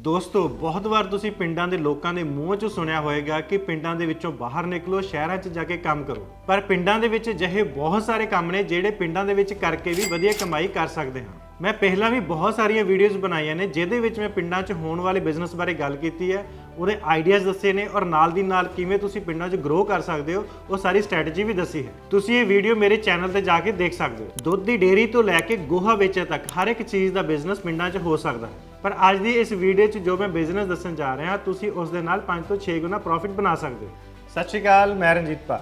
ਦੋਸਤੋ, ਬਹੁਤ ਵਾਰ ਤੁਸੀਂ ਪਿੰਡਾਂ ਦੇ ਲੋਕਾਂ ਦੇ ਮੂੰਹ 'ਚ ਸੁਣਿਆ ਹੋਵੇਗਾ ਕਿ ਪਿੰਡਾਂ ਦੇ ਵਿੱਚੋਂ ਬਾਹਰ ਨਿਕਲੋ, ਸ਼ਹਿਰਾਂ 'ਚ ਜਾ ਕੇ ਕੰਮ ਕਰੋ। ਪਰ ਪਿੰਡਾਂ ਦੇ ਵਿੱਚ ਅਜਿਹੇ ਬਹੁਤ ਸਾਰੇ ਕੰਮ ਨੇ ਜਿਹੜੇ ਪਿੰਡਾਂ ਦੇ ਵਿੱਚ ਕਰਕੇ ਵੀ ਵਧੀਆ ਕਮਾਈ ਕਰ ਸਕਦੇ ਹਾਂ। ਮੈਂ ਪਹਿਲਾਂ ਵੀ ਬਹੁਤ ਸਾਰੀਆਂ ਵੀਡੀਓਜ਼ ਬਣਾਈਆਂ ਨੇ, ਜਿਹਦੇ ਵਿੱਚ ਮੈਂ ਪਿੰਡਾਂ 'ਚ ਹੋਣ ਵਾਲੇ ਬਿਜ਼ਨਸ ਬਾਰੇ ਗੱਲ ਕੀਤੀ ਹੈ, ਉਹਦੇ ਆਈਡੀਆਜ਼ ਦੱਸੇ ਨੇ ਔਰ ਨਾਲ ਦੀ ਨਾਲ ਕਿਵੇਂ ਤੁਸੀਂ ਪਿੰਡਾਂ 'ਚ ਗਰੋ ਕਰ ਸਕਦੇ ਹੋ, ਉਹ ਸਾਰੀ ਸਟ੍ਰੈਟਜੀ ਵੀ ਦੱਸੀ ਹੈ। ਤੁਸੀਂ ਇਹ ਵੀਡੀਓ ਮੇਰੇ ਚੈਨਲ ਤੇ ਜਾ ਕੇ ਦੇਖ ਸਕਦੇ ਹੋ। ਦੁੱਧ ਦੀ ਡੇਅਰੀ ਤੋਂ ਲੈ ਕੇ ਗੋਹਾ ਵੇਚਣ ਤੱਕ ਹਰ ਇੱਕ ਚੀਜ਼ ਦਾ ਬਿਜ਼ਨਸ ਪਿੰਡਾਂ 'ਚ ਹੋ ਸਕਦਾ। ਹੈ ਪਰ ਅੱਜ ਦੀ ਇਸ ਵੀਡੀਓ 'ਚ ਜੋ ਮੈਂ ਬਿਜ਼ਨਸ ਦੱਸਣ ਜਾ ਰਿਹਾ, ਤੁਸੀਂ ਉਸ ਦੇ ਨਾਲ 5 ਤੋਂ 6 ਗੁਣਾ ਪ੍ਰੋਫਿਟ ਬਣਾ ਸਕਦੇ ਹੋ। ਸਤਿ ਸ਼੍ਰੀ ਅਕਾਲ, ਮੈਂ ਰਣਜੀਤ ਪਾ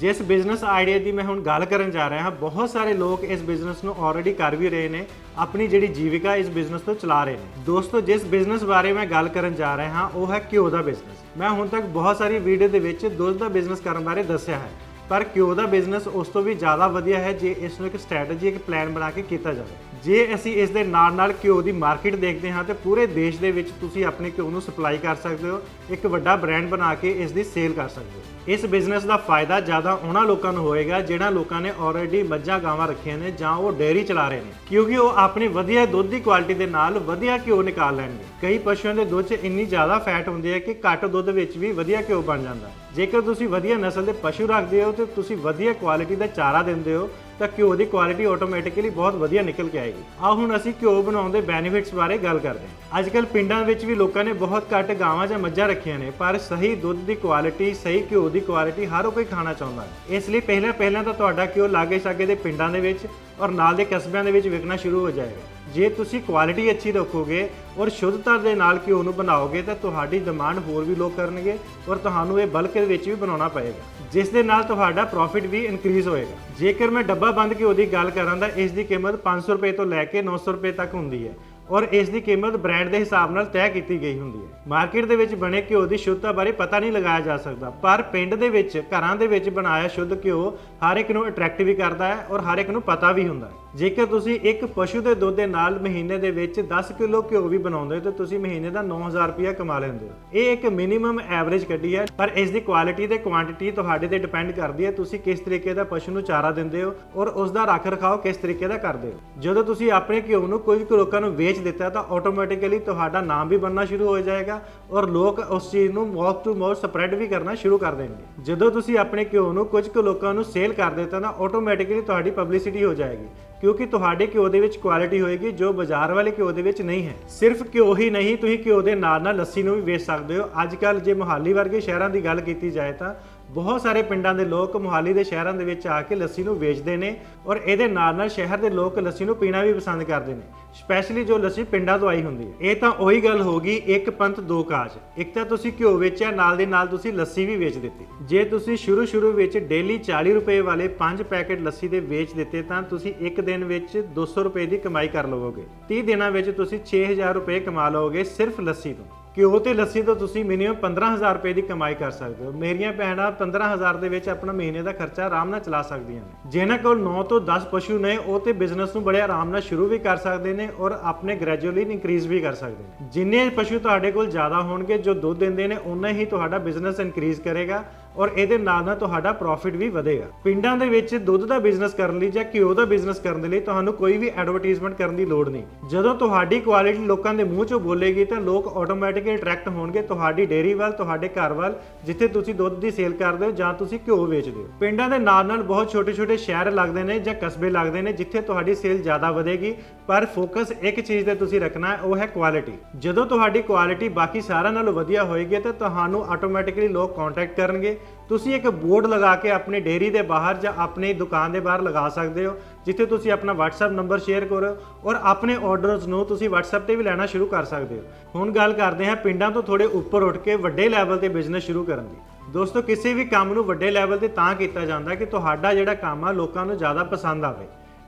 ਜਿਸ ਬਿਜ਼ਨਸ ਆਈਡੀਆ ਦੀ ਮੈਂ ਹੁਣ ਗੱਲ ਕਰਨ ਜਾ ਰਿਹਾ ਹਾਂ, ਬਹੁਤ ਸਾਰੇ ਲੋਕ ਇਸ ਬਿਜ਼ਨਸ ਨੂੰ ਆਲਰੇਡੀ ਕਰ ਵੀ ਰਹੇ ਨੇ, ਆਪਣੀ ਜਿਹੜੀ ਜੀਵਿਕਾ ਇਸ ਬਿਜ਼ਨਸ ਤੋਂ ਚਲਾ ਰਹੇ ਨੇ। ਦੋਸਤੋ, ਜਿਸ ਬਿਜ਼ਨਸ ਬਾਰੇ ਮੈਂ ਗੱਲ ਕਰਨ ਜਾ ਰਿਹਾ ਹਾਂ, ਉਹ ਹੈ ਘਿਓ ਦਾ ਬਿਜ਼ਨਸ ਮੈਂ ਹੁਣ ਤੱਕ ਬਹੁਤ ਸਾਰੀ ਵੀਡੀਓ ਦੇ ਵਿੱਚ ਦੁੱਧ ਦਾ ਬਿਜ਼ਨਸ ਕਰਨ ਬਾਰੇ ਦੱਸਿਆ ਹੈ, ਪਰ ਘਿਓ ਦਾ ਬਿਜ਼ਨਸ ਉਸ ਤੋਂ ਵੀ ਜ਼ਿਆਦਾ ਵਧੀਆ ਹੈ ਜੇ ਇਸ ਨੂੰ ਇੱਕ ਸਟ੍ਰੈਟਜੀ ਇੱਕ ਪਲਾਨ ਬਣਾ ਕੇ ਕੀਤਾ ਜਾਵੇ। ਜੇ ਅਸੀਂ ਇਸ ਦੇ ਨਾਲ ਨਾਲ ਘਿਓ ਦੀ ਮਾਰਕੀਟ ਦੇਖਦੇ ਹਾਂ, ਤੇ ਪੂਰੇ ਦੇਸ਼ ਦੇ ਵਿੱਚ ਤੁਸੀਂ ਆਪਣੇ ਘਿਓ ਨੂੰ ਸਪਲਾਈ ਕਰ ਸਕਦੇ ਹੋ, ਇੱਕ ਵੱਡਾ ਬ੍ਰਾਂਡ ਬਣਾ ਕੇ ਇਸ ਦੀ ਸੇਲ ਕਰ ਸਕਦੇ ਹੋ। ਇਸ ਬਿਜ਼ਨਸ ਦਾ ਫਾਇਦਾ ਜ਼ਿਆਦਾ ਉਹਨਾਂ ਲੋਕਾਂ ਨੂੰ ਹੋਏਗਾ ਜਿਹੜਾ ਲੋਕਾਂ ਨੇ ਆਲਰੇਡੀ ਮੱਝਾਂ ਗਾਵਾਂ ਰੱਖੀਆਂ ਨੇ ਜਾਂ ਉਹ ਡੇਅਰੀ ਚਲਾ ਰਹੇ ਨੇ। ਕਿਉਂਕਿ ਉਹ ਆਪਣੀ ਵਧੀਆ ਦੁੱਧ ਦੀ ਕੁਆਲਿਟੀ ਦੇ ਨਾਲ ਵਧੀਆ ਘਿਓ ਨਿਕਾਲ ਲੈਣਗੇ। ਕਈ ਪਸ਼ੂਆਂ ਦੇ ਦੁੱਧ 'ਚ ਇੰਨੀ ਜ਼ਿਆਦਾ ਫੈਟ ਹੁੰਦੀ ਹੈ ਕਿ ਘੱਟ ਦੁੱਧ ਵਿੱਚ ਵੀ ਵਧੀਆ ਘਿਓ ਬਣ ਜਾਂਦਾ। ਜੇਕਰ ਤੁਸੀਂ ਵਧੀਆ ਨਸਲ ਦੇ ਪਸ਼ੂ ਰੱਖਦੇ ਹੋ, ਤੇ ਤੁਸੀਂ ਵਧੀਆ ਕੁਆਲਿਟੀ ਦਾ ਚਾਰਾ ਦਿੰਦੇ ਹੋ ਤਾਂ ਘਿਓ ਦੀ ਕੁਆਲਿਟੀ ਆਟੋਮੈਟਿਕਲੀ ਬਹੁਤ ਵਧੀਆ ਨਿਕਲ ਕੇ ਆਏਗੀ। ਆਓ ਹੁਣ ਅਸੀਂ ਘਿਓ ਬਣਾਉਣ ਦੇ ਬੈਨੀਫਿਟਸ ਬਾਰੇ ਗੱਲ ਕਰਦੇ ਹਾਂ। ਅੱਜ ਕੱਲ ਪਿੰਡਾਂ ਵਿੱਚ ਵੀ ਲੋਕਾਂ ਨੇ ਬਹੁਤ ਘੱਟ ਗਾਵਾਂ ਜਾਂ ਮੱਝਾਂ ਰੱਖੀਆਂ ਨੇ, ਪਰ ਸਹੀ ਦੁੱਧ ਦੀ ਕੁਆਲਿਟੀ ਸਹੀ ਘਿਓ ਦੀ ਕੁਆਲਿਟੀ ਹਰ ਕੋਈ ਖਾਣਾ ਚਾਹੁੰਦਾ ਹੈ। ਇਸ ਲਈ ਪਹਿਲਾਂ ਪਹਿਲਾਂ ਤਾਂ ਤੁਹਾਡਾ ਘਿਓ ਲਾਗੇ ਛਾਗੇ ਦੇ ਪਿੰਡਾਂ ਦੇ ਵਿੱਚ ਔਰ ਨਾਲ ਦੇ ਕਸਬਿਆਂ ਦੇ ਵਿੱਚ ਵਿਕਣਾ ਸ਼ੁਰੂ ਹੋ ਜਾਏਗਾ। ਜੇ ਤੁਸੀਂ ਕੁਆਲਿਟੀ ਅੱਛੀ ਰੱਖੋਗੇ ਔਰ ਸ਼ੁੱਧਤਾ ਦੇ ਨਾਲ ਘਿਓ ਨੂੰ ਬਣਾਓਗੇ ਤਾਂ ਤੁਹਾਡੀ ਡਿਮਾਂਡ ਹੋਰ ਵੀ ਲੋਕ ਕਰਨਗੇ ਔਰ ਤੁਹਾਨੂੰ ਇਹ ਬਲਕ ਦੇ ਵਿੱਚ ਵੀ ਬਣਾਉਣਾ ਪਏਗਾ। ਜਿਸ ਦੇ ਨਾਲ ਤੁਹਾਡਾ ਪ੍ਰੋਫਿਟ ਵੀ ਇਨਕਰੀਜ਼ ਹੋਏਗਾ। ਜੇਕਰ ਮੈਂ ਡੱਬਾ ਬੰਦ ਘਿਓ ਦੀ ਗੱਲ ਕਰਾਂ ਤਾਂ ਇਸ ਦੀ ਕੀਮਤ 500 ਰੁਪਏ ਤੋਂ ਲੈ ਕੇ 900 ਰੁਪਏ ਤੱਕ ਹੁੰਦੀ ਹੈ ਔਰ ਇਸ ਦੀ ਕੀਮਤ ਬ੍ਰਾਂਡ ਦੇ ਹਿਸਾਬ ਨਾਲ ਤੈਅ ਕੀਤੀ ਗਈ ਹੁੰਦੀ ਹੈ। ਮਾਰਕੀਟ ਦੇ ਵਿੱਚ ਬਣੇ ਘਿਓ ਦੀ ਸ਼ੁੱਧਤਾ ਬਾਰੇ ਪਤਾ ਨਹੀਂ ਲਗਾਇਆ ਜਾ ਸਕਦਾ, ਪਰ ਪਿੰਡ ਦੇ ਵਿੱਚ, ਘਰਾਂ ਦੇ ਵਿੱਚ ਬਣਾਇਆ ਸ਼ੁੱਧ ਘਿਓ ਹਰ ਇੱਕ ਨੂੰ ਅਟਰੈਕਟ ਵੀ ਕਰਦਾ ਹੈ ਔਰ ਹਰ ਇੱਕ ਨੂੰ ਪਤਾ ਵੀ ਹੁੰਦਾ ਹੈ। ਜੇਕਰ ਤੁਸੀਂ ਇੱਕ ਪਸ਼ੂ ਦੇ ਦੁੱਧ ਦੇ ਨਾਲ ਮਹੀਨੇ ਦੇ ਵਿੱਚ 10 ਕਿਲੋ ਘਿਓ ਵੀ ਬਣਾਉਂਦੇ ਹੋ, ਤਾਂ ਤੁਸੀਂ ਮਹੀਨੇ ਦਾ 9000 ਰੁਪਇਆ ਕਮਾ ਲੈਂਦੇ ਹੋ। ਇਹ ਇੱਕ ਮਿਨੀਮਮ ਐਵਰੇਜ ਕੱਢੀ ਹੈ, ਪਰ ਇਸ ਦੀ ਕੁਆਲਿਟੀ ਤੇ ਕੁਆਂਟੀਟੀ ਤੁਹਾਡੇ ਤੇ ਡਿਪੈਂਡ ਕਰਦੀ ਹੈ, ਤੁਸੀਂ ਕਿਸ ਤਰੀਕੇ ਦਾ ਪਸ਼ੂ ਨੂੰ ਚਾਰਾ ਦਿੰਦੇ ਹੋ ਔਰ ਉਸ ਦਾ ਰੱਖ ਰਖਾਓ ਕਿਸ ਤਰੀਕੇ ਦਾ ਕਰਦੇ ਹੋ। ਜਦੋਂ ਤੁਸੀਂ ਆਪਣੇ ਘਿਓ ਨੂੰ ਕੁਝ ਕੁ ਲੋਕਾਂ ਨੂੰ ਵੇਚ ਦਿੱਤਾ, ਤਾਂ ਆਟੋਮੈਟਿਕਲੀ ਤੁਹਾਡਾ ਨਾਮ ਵੀ ਬਣਨਾ ਸ਼ੁਰੂ ਹੋ ਜਾਏਗਾ ਔਰ ਲੋਕ ਉਸ ਚੀਜ਼ ਨੂੰ ਮਾਊਥ ਟੂ ਮਾਊਥ ਸਪਰੈਡ ਵੀ ਕਰਨਾ ਸ਼ੁਰੂ ਕਰ ਦੇਣਗੇ। ਜਦੋਂ ਤੁਸੀਂ ਆਪਣੇ ਘਿਓ ਨੂੰ ਕੁਝ ਕੁ ਲੋਕਾਂ ਨੂੰ ਸੇਲ ਕਰ ਦਿੱਤਾ, ਤਾਂ ਆਟੋਮੈਟਿਕਲੀ ਤੁਹਾਡੀ ਪਬਲਿਸਿਟੀ ਹੋ ਜਾਏਗੀ। ਕਿਉਂਕਿ ਤੁਹਾਡੇ ਘਿਓ ਦੇ ਵਿੱਚ ਕੁਆਲਿਟੀ ਹੋਏਗੀ ਜੋ ਬਾਜ਼ਾਰ ਵਾਲੇ ਘਿਓ ਦੇ ਵਿੱਚ ਨਹੀਂ ਹੈ। ਸਿਰਫ ਘਿਓ ਹੀ ਨਹੀਂ, ਤੁਸੀਂ ਘਿਓ ਦੇ ਨਾਲ ਨਾਲ ਲੱਸੀ ਨੂੰ ਵੀ ਵੇਚ ਸਕਦੇ ਹੋ। ਅੱਜ ਕੱਲ ਜੇ ਮੁਹਾਲੀ ਵਰਗੇ ਸ਼ਹਿਰਾਂ ਦੀ ਗੱਲ ਕੀਤੀ ਜਾਏ ਤਾਂ ਬਹੁਤ ਸਾਰੇ ਪਿੰਡਾਂ ਦੇ ਲੋਕ ਮੁਹਾਲੀ ਦੇ ਸ਼ਹਿਰਾਂ ਦੇ ਵਿੱਚ ਆ ਕੇ ਲੱਸੀ ਨੂੰ ਵੇਚਦੇ ਨੇ ਔਰ ਇਹਦੇ ਨਾਲ ਨਾਲ ਸ਼ਹਿਰ ਦੇ ਲੋਕ ਲੱਸੀ ਨੂੰ ਪੀਣਾ ਵੀ ਪਸੰਦ ਕਰਦੇ ਨੇ ਸਪੈਸ਼ਲੀ ਜੋ ਲੱਸੀ ਪਿੰਡਾਂ ਤੋਂ ਆਈ ਹੁੰਦੀ ਹੈ। ਇਹ ਤਾਂ ਉਹੀ ਗੱਲ ਹੋ ਗਈ, ਇੱਕ ਪੰਥ, ਦੋ ਕਾਜ। ਇੱਕ ਤਾਂ ਤੁਸੀਂ ਘਿਓ ਵੇਚਿਆ, ਨਾਲ ਦੇ ਨਾਲ ਤੁਸੀਂ ਲੱਸੀ ਵੀ ਵੇਚ ਦਿੱਤੀ। ਜੇ ਤੁਸੀਂ ਸ਼ੁਰੂ ਸ਼ੁਰੂ ਵਿੱਚ ਡੇਲੀ 40 ਰੁਪਏ ਵਾਲੇ 5 ਪੈਕੇਟ ਲੱਸੀ ਦੇ ਵੇਚ ਦਿੱਤੇ, ਤਾਂ ਤੁਸੀਂ ਇੱਕ ਦਿਨ ਵਿੱਚ 200 ਰੁਪਏ ਦੀ ਕਮਾਈ ਕਰ ਲਵੋਗੇ। 30 ਦਿਨਾਂ ਵਿੱਚ ਤੁਸੀਂ 6000 ਰੁਪਏ ਕਮਾ ਲਓਗੇ ਸਿਰਫ ਲੱਸੀ ਤੋਂ। ਘਿਓ ਤੇ ਲੱਸੀ ਤੋਂ ਤੁਸੀਂ ਮਿਨੀਮਮ 15000 ਰੁਪਏ ਦੀ ਕਮਾਈ ਕਰ ਸਕਦੇ ਹੋ। ਮੇਰੀਆਂ ਭੈਣਾਂ 15000 ਦੇ ਵਿੱਚ ਆਪਣਾ ਮਹੀਨੇ ਦਾ ਖਰਚਾ ਆਰਾਮ ਨਾਲ ਚਲਾ ਸਕਦੀਆਂ ਨੇ। ਜਿਨ੍ਹਾਂ ਕੋਲ 9 ਤੋਂ 10 ਪਸ਼ੂ ਨੇ, ਉਹ ਤੇ ਬਿਜ਼ਨਸ ਨੂੰ ਬੜੇ ਆਰਾਮ ਨਾਲ ਸ਼ੁਰੂ ਵੀ ਕਰ ਸਕਦੇ ਨੇ ਔਰ ਆਪਣੇ ਗ੍ਰੈਜੂਅਲੀ ਇਨਕਰੀਜ਼ ਵੀ ਕਰ ਸਕਦੇ ਨੇ। ਜਿੰਨੇ ਪਸ਼ੂ ਤੁਹਾਡੇ ਕੋਲ ਜ਼ਿਆਦਾ ਹੋਣਗੇ, ਜੋ ਦੁੱਧ ਦਿੰਦੇ ਨੇ ਉਨਾ ਹੀ ਤੁਹਾਡਾ ਬਿਜ਼ਨਸ ਇਨਕਰੀਜ਼ ਕਰੇਗਾ। ਔਰ ਇਹਦੇ ਨਾਲ ਨਾਲ ਤੁਹਾਡਾ ਪ੍ਰੋਫਿਟ ਵੀ ਵਧੇਗਾ। ਪਿੰਡਾਂ ਦੇ ਵਿੱਚ ਦੁੱਧ ਦਾ ਬਿਜ਼ਨਸ ਕਰਨ ਲਈ ਜਾਂ ਘਿਓ ਦਾ ਬਿਜ਼ਨਸ ਕਰਨ ਦੇ ਲਈ ਤੁਹਾਨੂੰ ਕੋਈ ਵੀ ਐਡਵਰਟਾਈਜ਼ਮੈਂਟ ਕਰਨ ਦੀ ਲੋੜ ਨਹੀਂ। ਜਦੋਂ ਤੁਹਾਡੀ ਕੁਆਲਿਟੀ ਲੋਕਾਂ ਦੇ ਮੂੰਹ 'ਚੋਂ ਬੋਲੇਗੀ ਤਾਂ ਲੋਕ ਆਟੋਮੈਟਿਕਲੀ ਅਟਰੈਕਟ ਹੋਣਗੇ। ਤੁਹਾਡੀ ਡੇਅਰੀ ਵੱਲ, ਤੁਹਾਡੇ ਘਰ ਵੱਲ, ਜਿੱਥੇ ਤੁਸੀਂ ਦੁੱਧ ਦੀ ਸੇਲ ਕਰਦੇ ਹੋ ਜਾਂ ਤੁਸੀਂ ਘਿਓ ਵੇਚਦੇ ਹੋ। ਪਿੰਡਾਂ ਦੇ ਨਾਲ ਨਾਲ ਬਹੁਤ ਛੋਟੇ-ਛੋਟੇ ਸ਼ਹਿਰ ਲੱਗਦੇ ਨੇ ਜਾਂ ਕਸਬੇ ਲੱਗਦੇ ਨੇ ਜਿੱਥੇ ਤੁਹਾਡੀ ਸੇਲ ਜ਼ਿਆਦਾ ਵਧੇਗੀ। ਪਰ ਫੋਕਸ ਇੱਕ ਚੀਜ਼ ਤੇ ਤੁਸੀਂ ਰੱਖਣਾ ਹੈ, ਉਹ ਹੈ ਕੁਆਲਿਟੀ ਜਦੋਂ ਤੁਹਾਡੀ ਕੁਆਲਿਟੀ ਬਾਕੀ ਸਾਰਿਆਂ ਨਾਲੋਂ ਵਧੀਆ ਹੋਏਗੀ ਤਾਂ ਤੁਹਾਨੂੰ ਆਟੋਮੈਟਿਕਲੀ ਲੋਕ ਕੰਟੈਕਟ ਕਰਨਗੇ। ਤੁਸੀਂ ਇੱਕ ਬੋਰਡ ਲਗਾ ਕੇ ਆਪਣੀ ਡੇਅਰੀ ਦੇ ਬਾਹਰ ਜਾਂ ਆਪਣੀ ਦੁਕਾਨ ਦੇ ਬਾਹਰ ਲਗਾ ਸਕਦੇ ਹੋ, ਜਿੱਥੇ ਤੁਸੀਂ ਆਪਣਾ WhatsApp ਨੰਬਰ ਸ਼ੇਅਰ ਕਰੋ ਔਰ ਆਪਣੇ ਆਰਡਰਸ ਨੂੰ ਤੁਸੀਂ WhatsApp ਤੇ ਵੀ ਲੈਣਾ ਸ਼ੁਰੂ ਕਰ ਸਕਦੇ ਹੋ। ਹੁਣ ਗੱਲ ਕਰਦੇ ਹਾਂ ਪਿੰਡਾਂ ਤੋਂ ਥੋੜੇ ਉੱਪਰ ਉੱਠ ਕੇ ਵੱਡੇ ਲੈਵਲ ਤੇ ਬਿਜ਼ਨਸ ਸ਼ੁਰੂ ਕਰਨ ਦੀ। ਦੋਸਤੋ, ਕਿਸੇ ਵੀ ਕੰਮ ਨੂੰ ਵੱਡੇ ਲੈਵਲ ਤੇ ਤਾਂ ਕੀਤਾ ਜਾਂਦਾ ਕਿ ਤੁਹਾਡਾ ਜਿਹੜਾ ਕੰਮ ਆ, ਲੋਕਾਂ ਨੂੰ ਜ਼ਿਆਦਾ ਪਸੰਦ ਆਵੇ।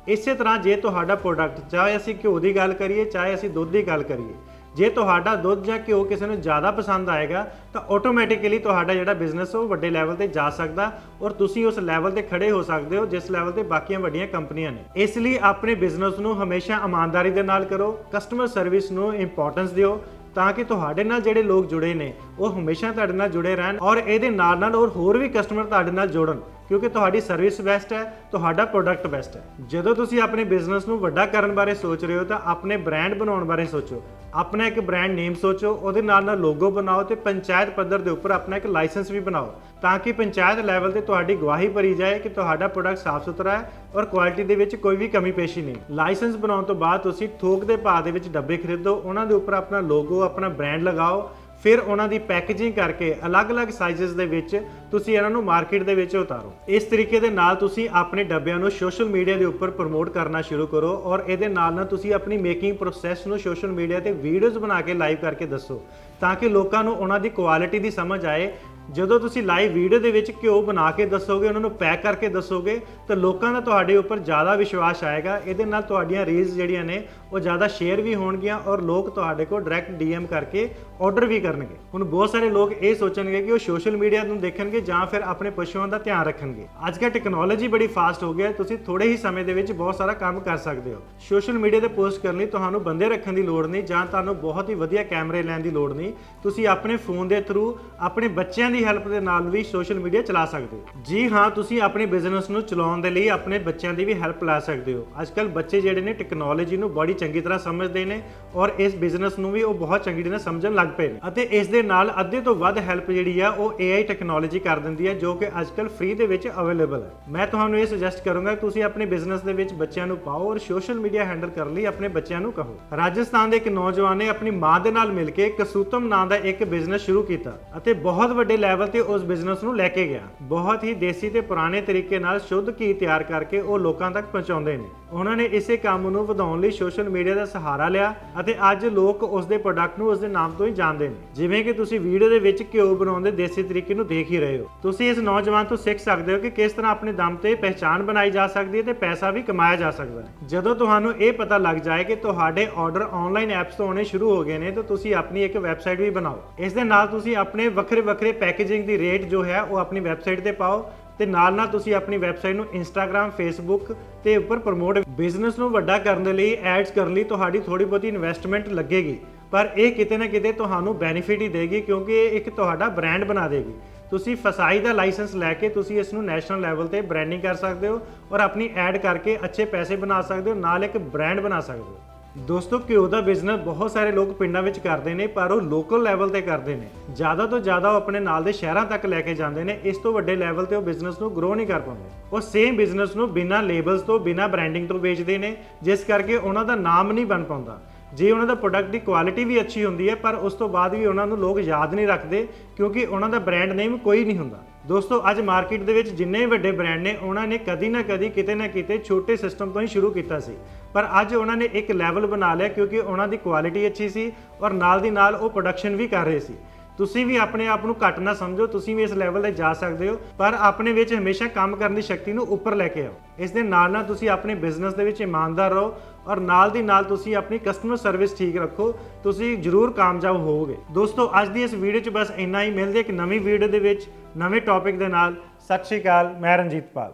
ਇਸੇ ਤਰ੍ਹਾਂ ਜੇ ਤੁਹਾਡਾ ਪ੍ਰੋਡਕਟ ਚਾਹੇ ਅਸੀਂ ਘਿਓ ਦੀ ਗੱਲ ਕਰੀਏ, ਚਾਹੇ ਅਸੀਂ ਦੁੱਧ ਦੀ ਗੱਲ ਕਰੀਏ ਜੇ ਤੁਹਾਡਾ ਦੁੱਧ ਜਾਂ ਘਿਓ ਕਿਸੇ ਨੂੰ ਜ਼ਿਆਦਾ ਪਸੰਦ ਆਏਗਾ, ਤਾਂ ਆਟੋਮੈਟਿਕਲੀ ਤੁਹਾਡਾ ਜਿਹੜਾ ਬਿਜ਼ਨਸ ਉਹ ਵੱਡੇ ਲੈਵਲ ਤੇ ਜਾ ਸਕਦਾ ਔਰ ਤੁਸੀਂ ਉਸ ਲੈਵਲ ਤੇ ਖੜੇ ਹੋ ਸਕਦੇ ਹੋ ਜਿਸ ਲੈਵਲ ਤੇ ਬਾਕੀਆਂ ਵੱਡੀਆਂ ਕੰਪਨੀਆਂ ਨੇ। ਇਸ ਲਈ ਆਪਣੇ ਬਿਜ਼ਨਸ ਨੂੰ ਹਮੇਸ਼ਾ ਇਮਾਨਦਾਰੀ ਦੇ ਨਾਲ ਕਰੋ ਕਸਟਮਰ ਸਰਵਿਸ ਨੂੰ ਇੰਪੋਰਟੈਂਸ ਦਿਓ, ਤਾਂ ਕਿ ਤੁਹਾਡੇ ਨਾਲ ਜਿਹੜੇ ਲੋਕ ਜੁੜੇ ਨੇ, ਉਹ ਹਮੇਸ਼ਾ ਤੁਹਾਡੇ ਨਾਲ ਜੁੜੇ ਰਹਿਣ ਔਰ ਇਹਦੇ ਨਾਲ ਨਾਲ ਔਰ ਹੋਰ ਵੀ ਕਸਟਮਰ ਤੁਹਾਡੇ ਨਾਲ ਜੋੜਨ, ਕਿਉਂਕਿ ਤੁਹਾਡੀ ਸਰਵਿਸ ਬੈਸਟ ਹੈ, ਤੁਹਾਡਾ ਪ੍ਰੋਡਕਟ ਬੈਸਟ ਹੈ। ਜਦੋਂ ਤੁਸੀਂ ਆਪਣੇ ਬਿਜ਼ਨਸ ਨੂੰ ਵੱਡਾ ਕਰਨ ਬਾਰੇ ਸੋਚ ਰਹੇ ਹੋ, ਤਾਂ ਆਪਣੇ ਬ੍ਰਾਂਡ ਬਣਾਉਣ ਬਾਰੇ ਸੋਚੋ। ਆਪਣਾ ਇੱਕ ਬ੍ਰਾਂਡ ਨੇਮ ਸੋਚੋ, ਉਹਦੇ ਨਾਲ ਨਾਲ ਲੋਗੋ ਬਣਾਓ ਤੇ ਪੰਚਾਇਤ ਪੱਧਰ ਦੇ ਉੱਪਰ ਆਪਣਾ ਇੱਕ ਲਾਇਸੈਂਸ ਵੀ ਬਣਾਓ, ਤਾਂ ਕਿ ਪੰਚਾਇਤ ਲੈਵਲ ਤੇ ਤੁਹਾਡੀ ਗਵਾਹੀ ਭਰੀ ਜਾਏ ਕਿ ਤੁਹਾਡਾ ਪ੍ਰੋਡਕਟ ਸਾਫ਼ ਸੁਥਰਾ ਹੈ ਔਰ ਕੁਆਲਿਟੀ ਦੇ ਵਿੱਚ ਕੋਈ ਵੀ ਕਮੀ ਪੇਸ਼ੀ ਨਹੀਂ। ਲਾਇਸੈਂਸ ਬਣਾਉਣ ਤੋਂ ਬਾਅਦ ਤੁਸੀਂ ਥੋਕ ਦੇ ਭਾਅ ਦੇ ਵਿੱਚ ਡੱਬੇ ਖਰੀਦੋ, ਉਹਨਾਂ ਦੇ ਉੱਪਰ ਆਪਣਾ ਲੋਗੋ ਆਪਣਾ ਬ੍ਰਾਂਡ ਲਗਾਓ ਫਿਰ ਉਹਨਾਂ ਦੀ ਪੈਕੇਜਿੰਗ ਕਰਕੇ ਅਲੱਗ-ਅਲੱਗ ਸਾਈਜ਼ਸ ਦੇ ਵਿੱਚ ਤੁਸੀਂ ਇਹਨਾਂ ਨੂੰ ਮਾਰਕੀਟ ਦੇ ਵਿੱਚ ਉਤਾਰੋ। ਇਸ ਤਰੀਕੇ ਦੇ ਨਾਲ ਤੁਸੀਂ ਆਪਣੇ ਡੱਬਿਆਂ ਨੂੰ ਸੋਸ਼ਲ ਮੀਡੀਆ ਦੇ ਉੱਪਰ ਪ੍ਰਮੋਟ ਕਰਨਾ ਸ਼ੁਰੂ ਕਰੋ ਔਰ ਇਹਦੇ ਨਾਲ ਨਾਲ ਤੁਸੀਂ ਆਪਣੀ ਮੇਕਿੰਗ ਪ੍ਰੋਸੈਸ ਨੂੰ ਸੋਸ਼ਲ ਮੀਡੀਆ ਤੇ ਵੀਡੀਓਜ਼ ਬਣਾ ਕੇ ਲਾਈਵ ਕਰਕੇ ਦੱਸੋ ਤਾਂ ਕਿ ਲੋਕਾਂ ਨੂੰ ਉਹਨਾਂ ਦੀ ਕੁਆਲਿਟੀ ਦੀ ਸਮਝ ਆਏ। ਜਦੋਂ ਤੁਸੀਂ ਲਾਈਵ ਵੀਡੀਓ ਦੇ ਵਿੱਚ ਘਿਓ ਬਣਾ ਕੇ ਦੱਸੋਗੇ, ਉਹਨਾਂ ਨੂੰ ਪੈਕ ਕਰਕੇ ਦੱਸੋਗੇ, ਤਾਂ ਲੋਕਾਂ ਦਾ ਤੁਹਾਡੇ ਉੱਪਰ ਜ਼ਿਆਦਾ ਵਿਸ਼ਵਾਸ ਆਏਗਾ। ਇਹਦੇ ਨਾਲ ਤੁਹਾਡੀਆਂ ਰੀਲਸ ਜਿਹੜੀਆਂ ਨੇ ਉਹ ਜ਼ਿਆਦਾ ਸ਼ੇਅਰ ਵੀ ਹੋਣਗੀਆਂ ਔਰ ਲੋਕ ਤੁਹਾਡੇ ਕੋਲ ਡਾਇਰੈਕਟ ਡੀਐਮ ਕਰਕੇ ਆਰਡਰ ਵੀ ਕਰਨਗੇ। ਹੁਣ ਬਹੁਤ ਸਾਰੇ ਲੋਕ ਇਹ ਸੋਚਣਗੇ ਕਿ ਉਹ ਸੋਸ਼ਲ ਮੀਡੀਆ ਨੂੰ ਦੇਖਣਗੇ ਜਾਂ ਫਿਰ ਆਪਣੇ ਪਸ਼ੂਆਂ ਦਾ ਧਿਆਨ ਰੱਖਣਗੇ। ਅੱਜ ਕੱਲ੍ਹ ਟੈਕਨੋਲੋਜੀ ਬੜੀ ਫਾਸਟ ਹੋ ਗਈ ਹੈ, ਤੁਸੀਂ ਥੋੜੇ ਹੀ ਸਮੇਂ ਦੇ ਵਿੱਚ ਬਹੁਤ ਸਾਰਾ ਕੰਮ ਕਰ ਸਕਦੇ ਹੋ। ਸੋਸ਼ਲ ਮੀਡੀਆ ਤੇ ਪੋਸਟ ਕਰਨ ਲਈ ਤੁਹਾਨੂੰ ਬੰਦੇ ਰੱਖਣ ਦੀ ਲੋੜ ਨਹੀਂ ਜਾਂ ਤੁਹਾਨੂੰ ਬਹੁਤ ਹੀ ਵਧੀਆ ਕੈਮਰੇ ਲੈਣ ਦੀ ਲੋੜ ਨਹੀਂ। ਤੁਸੀਂ ਆਪਣੇ ਫੋਨ ਦੇ ਥਰੂ ਆਪਣੇ ਬੱਚਿਆਂ ਦੀ ਹੈਲਪ ਦੇ ਨਾਲ ਵੀ ਸੋਸ਼ਲ ਮੀਡੀਆ ਚਲਾ ਸਕਦੇ ਹੋ। ਜੀ ਹਾਂ, ਤੁਸੀਂ ਆਪਣੇ ਬਿਜ਼ਨਸ ਨੂੰ ਚਲਾਉਣ ਦੇ ਲਈ ਆਪਣੇ ਬੱਚਿਆਂ ਦੀ ਵੀ ਹੈਲਪ ਲੈ ਸਕਦੇ ਹੋ। ਅੱਜ ਕੱਲ੍ਹ ਬੱਚੇ ਜਿਹੜੇ ਨੇ ਟੈਕਨੋਲੋਜੀ ਨੂੰ ਬੜੀ ਚੰਗੀ ਤਰ੍ਹਾਂ ਸਮਝਦੇ ਨੇ ਔਰ ਇਸ ਬਿਜ਼ਨਸ ਨੂੰ ਵੀ ਉਹ ਬਹੁਤ ਚੰਗੀ ਤਰ੍ਹਾਂ ਸਮਝਣ ਲੱਗ ਪਏ ਨੇ। ਅਤੇ ਇਸ ਦੇ ਨਾਲ ਅੱਧੇ ਤੋਂ ਵੱਧ ਹੈਲਪ ਜਿਹੜੀ ਆ, ਉਹ AI ਟੈਕਨੋਲੋਜੀ ਕਰ ਦਿੰਦੀ ਹੈ ਜੋ ਕਿ ਅੱਜ ਫ੍ਰੀ ਦੇ ਵਿੱਚ ਅਵੇਲੇਬਲ ਹੈ ਮੈਂ ਤੁਹਾਨੂੰ ਇਹ ਸੁਜੈਸਟ ਕਰੂੰਗਾ ਕਿ ਤੁਸੀਂ ਆਪਣੇ ਬਿਜ਼ਨਸ ਦੇ ਵਿੱਚ ਬੱਚਿਆਂ ਨੂੰ ਪਾਓ ਔਰ ਸੋਸ਼ਲ ਮੀਡੀਆ ਹੈਂਡਲ ਕਰਨ ਲਈ ਆਪਣੇ ਬੱਚਿਆਂ ਨੂੰ ਕਹੋ। ਰਾਜਸਥਾਨ ਦੇ ਇੱਕ ਨੌਜਵਾਨ ਨੇ ਆਪਣੀ ਮਾਂ ਦੇ ਨਾਲ ਮਿਲ ਕੇ ਕਸੂਤਮ ਨਾਂ ਦਾ ਇੱਕ ਬਿਜ਼ਨਸ ਸ਼ੁਰੂ ਕੀਤਾ ਅਤੇ ਬਹੁਤ ਵੱਡੇ ਲੈਵਲ ਤੇ ਉਸ ਬਿਜ਼ਨਸ ਨੂੰ ਲੈ ਕੇ ਗਿਆ। ਬਹੁਤ ਹੀ ਦੇਸੀ ਤੇ ਪੁਰਾਣੇ ਤਰੀਕੇ ਨਾਲ ਸ਼ੁੱਧ ਘੀ ਤਿਆਰ ਕਰਕੇ ਉਹ ਲੋਕਾਂ ਤੱਕ ਪਹੁੰਚਾਉਂਦੇ ਨੇ। ਉਹਨਾਂ ਨੇ ਇਸੇ ਕੰਮ ਨੂੰ ਵਧਾਉਣ ਲਈ ਸੋਸ਼ਲ ਮੀਡੀਆ ਦਾ ਸਹਾਰਾ ਲਿਆ ਅਤੇ ਅੱਜ ਲੋਕ ਉਸ ਦੇ ਪ੍ਰੋਡਕਟ ਨੂੰ ਉਸ ਦੇ ਨਾਮ ਤੋਂ ਹੀ ਜਾਣਦੇ ਨੇ। ਜਿਵੇਂ ਕਿ ਤੁਸੀਂ ਵੀਡੀਓ ਦੇ ਵਿੱਚ ਘਿਓ ਬਣਾਉਣ ਦੇ ਦੇਸੀ ਤਰੀਕੇ ਨੂੰ ਦੇਖ ਹੀ ਰਹੇ ਹੋ। ਤੁਸੀਂ ਇਸ ਨੌਜਵਾਨ ਤੋਂ ਸਿੱਖ ਸਕਦੇ ਹੋ ਕਿ ਕਿਸ ਤਰ੍ਹਾਂ ਆਪਣੇ ਦਮ ਤੇ ਪਹਿਚਾਣ ਬਣਾਈ ਜਾ ਸਕਦੀ ਹੈ ਤੇ ਪੈਸਾ ਵੀ ਕਮਾਇਆ ਜਾ ਸਕਦਾ ਹੈ। ਜਦੋਂ ਤੁਹਾਨੂੰ ਇਹ ਪਤਾ ਲੱਗ ਜਾਏ ਕਿ ਤੁਹਾਡੇ ਆਰਡਰ ਆਨਲਾਈਨ ਐਪਸ ਤੋਂ ਆਉਣੇ ਸ਼ੁਰੂ ਹੋ ਗਏ ਨੇ, ਤਾਂ ਤੁਸੀਂ ਆਪਣੀ ਇੱਕ ਵੈਬਸਾਈਟ ਵੀ ਬਣਾਓ। ਇਸ ਦੇ ਨਾਲ ਤੁਸੀਂ ਆਪਣੇ ਵੱਖਰੇ ਵੱਖਰੇ ਪੈਕੇਜਿੰਗ ਦੀ ਰੇਟ ਜੋ ਹੈ, ਉਹ ਆਪਣੀ ਵੈਬਸਾਈਟ ਤੇ ਪਾਓ ਤੇ ਨਾਲ ਨਾਲ ਤੁਸੀਂ ਆਪਣੀ ਵੈਬਸਾਈਟ ਨੂੰ ਇੰਸਟਾਗ੍ਰam ਫੇਸਬੁੱਕ ਤੇ ਉੱਪਰ ਪ੍ਰਮੋਟ ਬਿਜ਼ਨਸ ਨੂੰ ਵੱਡਾ ਕਰਨ ਦੇ ਲਈ ਐਡਸ ਕਰਨ ਲਈ ਤੁਹਾਡੀ ਥੋੜੀ ਬਹੁਤੀ ਇਨਵੈਸਟਮੈਂਟ ਲੱਗੇਗੀ। ਪਰ ਇਹ ਕਿਤੇ ਨਾ ਕਿਤੇ ਤੁਹਾਨੂੰ ਬੈਨੀਫਿਟ ਹੀ ਦੇਗੀ ਕਿਉਂਕਿ ਇਹ ਇੱਕ ਤੁਹਾਡਾ ਬ੍ਰਾਂਡ ਬਣਾ ਦੇਗੀ। ਤੁਸੀਂ ਫਸਾਈ ਦਾ ਲਾਇਸੈਂਸ ਲੈ ਕੇ ਤੁਸੀਂ ਇਸ ਨੂੰ ਨੈਸ਼ਨਲ ਲੈਵਲ ਤੇ ਬ੍ਰਾਂਡਿੰਗ ਕਰ ਸਕਦੇ ਹੋ ਔਰ ਆਪਣੀ ਐਡ ਕਰਕੇ ਅੱਛੇ ਪੈਸੇ ਬਣਾ ਸਕਦੇ ਹੋ, ਨਾਲ ਇੱਕ ਬ੍ਰਾਂਡ ਬਣਾ ਸਕਦੇ ਹੋ। ਦੋਸਤੋ, ਘਿਓ ਦਾ ਬਿਜ਼ਨਸ ਬਹੁਤ ਸਾਰੇ ਲੋਕ ਪਿੰਡਾਂ ਵਿੱਚ ਕਰਦੇ ਨੇ, ਪਰ ਉਹ ਲੋਕਲ ਲੈਵਲ ਤੇ ਕਰਦੇ ਨੇ। ਜ਼ਿਆਦਾ ਤੋਂ ਜ਼ਿਆਦਾ ਉਹ ਆਪਣੇ ਨਾਲ ਦੇ ਸ਼ਹਿਰਾਂ ਤੱਕ ਲੈ ਕੇ ਜਾਂਦੇ ਨੇ, ਇਸ ਤੋਂ ਵੱਡੇ ਲੈਵਲ ਤੇ ਉਹ ਬਿਜ਼ਨਸ ਨੂੰ ਗਰੋ ਨਹੀਂ ਕਰ ਪਾਉਂਦੇ। ਉਹ ਸੇਮ ਬਿਜ਼ਨਸ ਨੂੰ ਬਿਨਾਂ ਲੇਬਲਸ ਤੋਂ, ਬਿਨਾਂ ਬ੍ਰਾਂਡਿੰਗ ਤੋਂ ਵੇਚਦੇ ਨੇ, ਜਿਸ ਕਰਕੇ ਉਹਨਾਂ ਦਾ ਨਾਮ ਨਹੀਂ ਬਣ ਪਾਉਂਦਾ। ਜੇ ਉਹਨਾਂ ਦਾ ਪ੍ਰੋਡਕਟ ਦੀ ਕੁਆਲਿਟੀ ਵੀ ਅੱਛੀ ਹੁੰਦੀ ਹੈ, ਪਰ ਉਸ ਤੋਂ ਬਾਅਦ ਵੀ ਉਹਨਾਂ ਨੂੰ ਲੋਕ ਯਾਦ ਨਹੀਂ ਰੱਖਦੇ, ਕਿਉਂਕਿ ਉਹਨਾਂ ਦਾ ਬ੍ਰਾਂਡ ਨੇਮ ਕੋਈ ਨਹੀਂ ਹੁੰਦਾ। ਦੋਸਤੋ, ਅੱਜ ਮਾਰਕੀਟ ਦੇ ਵਿੱਚ ਜਿੰਨੇ ਵੱਡੇ ਬ੍ਰਾਂਡ ਨੇ, ਉਹਨਾਂ ਨੇ ਕਦੀ ਨਾ ਕਦੀ, ਕਿਤੇ ਨਾ ਕਿਤੇ ਛੋਟੇ ਸਿਸਟਮ ਤੋਂ ਹੀ ਸ਼ੁਰੂ ਕੀਤਾ ਸੀ। ਪਰ ਅੱਜ ਉਹਨਾਂ ਨੇ ਇੱਕ ਲੈਵਲ ਬਣਾ ਲਿਆ ਕਿਉਂਕਿ ਉਹਨਾਂ ਦੀ ਕੁਆਲਿਟੀ ਅੱਛੀ ਸੀ ਔਰ ਨਾਲ ਦੀ ਨਾਲ ਉਹ ਪ੍ਰੋਡਕਸ਼ਨ ਵੀ ਕਰ ਰਹੇ ਸੀ। ਤੁਸੀਂ ਵੀ ਆਪਣੇ ਆਪ ਨੂੰ ਘੱਟ ਨਾ ਸਮਝੋ, ਤੁਸੀਂ ਵੀ ਇਸ ਲੈਵਲ ਤੇ ਜਾ ਸਕਦੇ ਹੋ, ਪਰ ਆਪਣੇ ਵਿੱਚ ਹਮੇਸ਼ਾ ਕੰਮ ਕਰਨ ਦੀ ਸ਼ਕਤੀ ਨੂੰ ਉੱਪਰ ਲੈ ਕੇ ਆਓ। ਇਸ ਦੇ ਨਾਲ ਨਾਲ ਤੁਸੀਂ ਆਪਣੇ ਬਿਜ਼ਨਸ ਦੇ ਵਿੱਚ ਇਮਾਨਦਾਰ ਰਹੋ ਔਰ ਨਾਲ ਦੀ ਨਾਲ ਤੁਸੀਂ ਆਪਣੀ ਕਸਟਮਰ ਸਰਵਿਸ ਠੀਕ ਰੱਖੋ, ਤੁਸੀਂ ਜ਼ਰੂਰ ਕਾਮਯਾਬ ਹੋਵੋਗੇ। ਦੋਸਤੋ, ਅੱਜ ਦੀ ਇਸ ਵੀਡੀਓ 'ਚ ਬਸ ਇੰਨਾ ਹੀ। ਮਿਲਦੇ ਇੱਕ ਨਵੀਂ ਵੀਡੀਓ ਦੇ ਵਿੱਚ, ਨਵੇਂ ਟੌਪਿਕ ਦੇ ਨਾਲ। ਸਤਿ ਸ਼੍ਰੀ ਅਕਾਲ, ਮੈਂ ਰਣਜੀਤ ਪਾਲ।